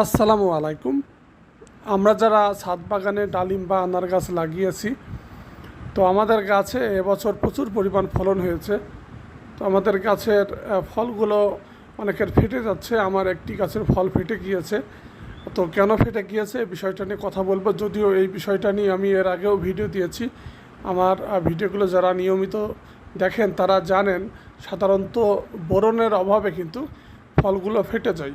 আসসালামু আলাইকুম। আমরা যারা ছাদ বাগানে ডালিম বা আনার গাছ লাগিয়েছি, তো আমাদের গাছে এবছর প্রচুর পরিমাণ ফলন হয়েছে। তো আমাদের গাছের ফলগুলো অনেকের ফেটে যাচ্ছে, আমার একটি গাছের ফল ফেটে গিয়েছে। তো কেন ফেটে গিয়েছে বিষয়টা নিয়ে কথা বলব, যদিও এই বিষয়টা নিয়ে আমি এর আগেও ভিডিও দিয়েছি। আমার ভিডিওগুলো যারা নিয়মিত দেখেন, তারা জানেন সাধারণত বোরনের অভাবে কিন্তু ফলগুলো ফেটে যায়।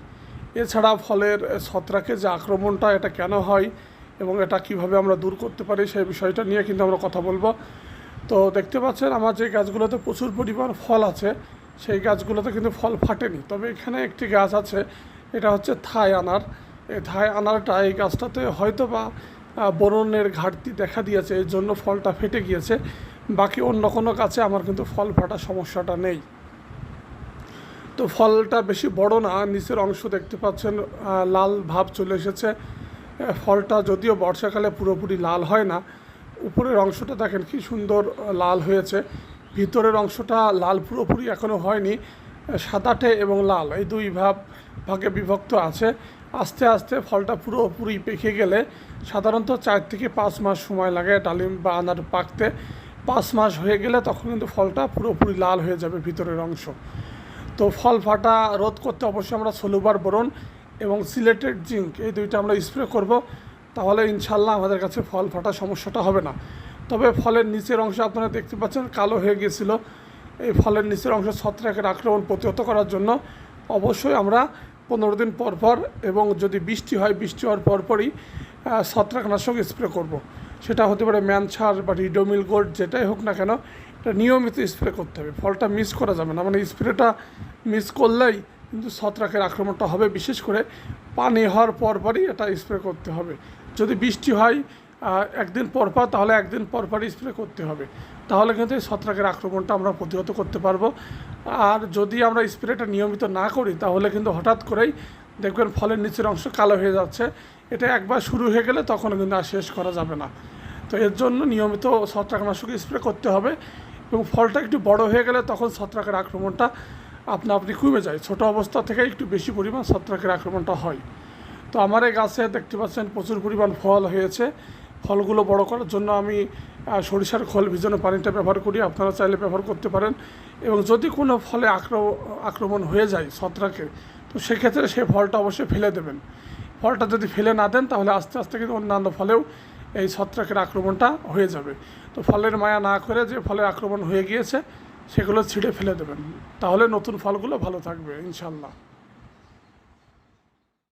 এছাড়া ফলের ছত্রাকে যে আক্রমণটা, এটা কেন হয় এবং এটা কীভাবে আমরা দূর করতে পারি সেই বিষয়টা নিয়ে কিন্তু আমরা কথা বলব। তো দেখতে পাচ্ছেন, আমার যে গাছগুলোতে প্রচুর পরিমাণ ফল আছে, সেই গাছগুলোতে কিন্তু ফল ফাটেনি। তবে এখানে একটি গাছ আছে, এটা হচ্ছে থাই আনার। এই থাই আনারটা এই গাছটাতে হয়তো বা বরণের ঘাটতি দেখা দিয়েছে, এর জন্য ফলটা ফেটে গিয়েছে। বাকি অন্য কোনো গাছে আমার কিন্তু ফল ফাটার সমস্যাটা নেই। তো ফলটা বেশি বড় না, নিচের অংশ দেখতে পাচ্ছেন লাল ভাব চলে এসেছে। ফলটা যদিও বর্ষাকালে পুরোপুরি লাল হয় না, উপরের অংশটা দেখেন কি সুন্দর লাল হয়েছে। ভিতরের অংশটা লাল পুরোপুরি এখনও হয়নি সাদাটে এবং লাল, এই দুই ভাব ভাগে বিভক্ত আছে। আস্তে আস্তে ফলটা পুরোপুরি পেকে গেলে সাধারণত চার থেকে পাঁচ মাস সময় লাগে ডালিম বা আনার পাকতে। পাঁচ মাস হয়ে গেলে তখন কিন্তু ফলটা পুরোপুরি লাল হয়ে যাবে ভিতরের অংশ। তো ফল ফাটা রোধ করতে অবশ্যই আমরা সলুবার বোরন এবং সিলেটেড জিঙ্ক, এই দুইটা আমরা স্প্রে করব। তাহলে ইনশাল্লাহ আমাদের কাছে ফল ফাটা সমস্যাটা হবে না। তবে ফলের নিচের অংশ আপনারা দেখতে পাচ্ছেন, কালো হয়ে গিয়েছিল এই ফলের নিচের অংশ ছত্রাকের আক্রমণ প্রতিহত করার জন্য অবশ্যই আমরা পনেরো দিন পর পর এবং যদি বৃষ্টি হয়, বৃষ্টি হওয়ার পরপরই ছত্রাকনাশক স্প্রে করব। সেটা হতে পারে ম্যানছার বা রিডোমিল গোল্ড, যেটাই হোক না কেন, এটা নিয়মিত স্প্রে করতে হবে। ফলটা মিস করা যাবে না। মানে স্প্রেটা মিস করলেই কিন্তু ছত্রাকের আক্রমণটা হবে। বিশেষ করে পানি হওয়ার পরপরই এটা স্প্রে করতে হবে। যদি বৃষ্টি হয় একদিন পর পর, তাহলে একদিন পর পরই স্প্রে করতে হবে। তাহলে কিন্তু এই ছত্রাকের আক্রমণটা আমরা প্রতিহত করতে পারব। আর যদি আমরা স্প্রেটা নিয়মিত না করি, তাহলে কিন্তু হঠাৎ করেই দেখবেন ফলের নিচের অংশ কালো হয়ে যাচ্ছে। এটা একবার শুরু হয়ে গেলে তখন কিন্তু আর শেষ করা যাবে না। তো এর জন্য নিয়মিত ছত্রাকনাশক স্প্রে করতে হবে এবং ফলটা একটু বড় হয়ে গেলে তখন ছত্রাকের আক্রমণটা আপনা আপনি কমে যায়। ছোট অবস্থা থেকে একটু বেশি পরিমাণ ছত্রাকের আক্রমণটা হয়। তো আমার এই গাছে দেখতে পাচ্ছেন প্রচুর পরিমাণ ফল হয়েছে। ফলগুলো বড় করার জন্য আমি সরিষার খোল ভিজানো পানিটা ব্যবহার করি। আপনারা চাইলে ব্যবহার করতে পারেন। এবং যদি কোনো ফলে আক্র- আক্রমণ হয়ে যায় ছত্রাকের তো সেক্ষেত্রে সেই ফলটা অবশ্যই ফেলে দেবেন। ফলটা যদি ফেলে না দেন তাহলে আস্তে আস্তে কিন্তু অন্যান্য ফলেও এই ছত্রাকের আক্রমণটা হয়ে যাবে। তো ফলের মায়া না করে যে ফলের আক্রমণ হয়ে গিয়েছে, সেগুলো ছিঁড়ে ফেলে দেবেন। তাহলে নতুন ফলগুলো ভালো থাকবে ইনশাল্লাহ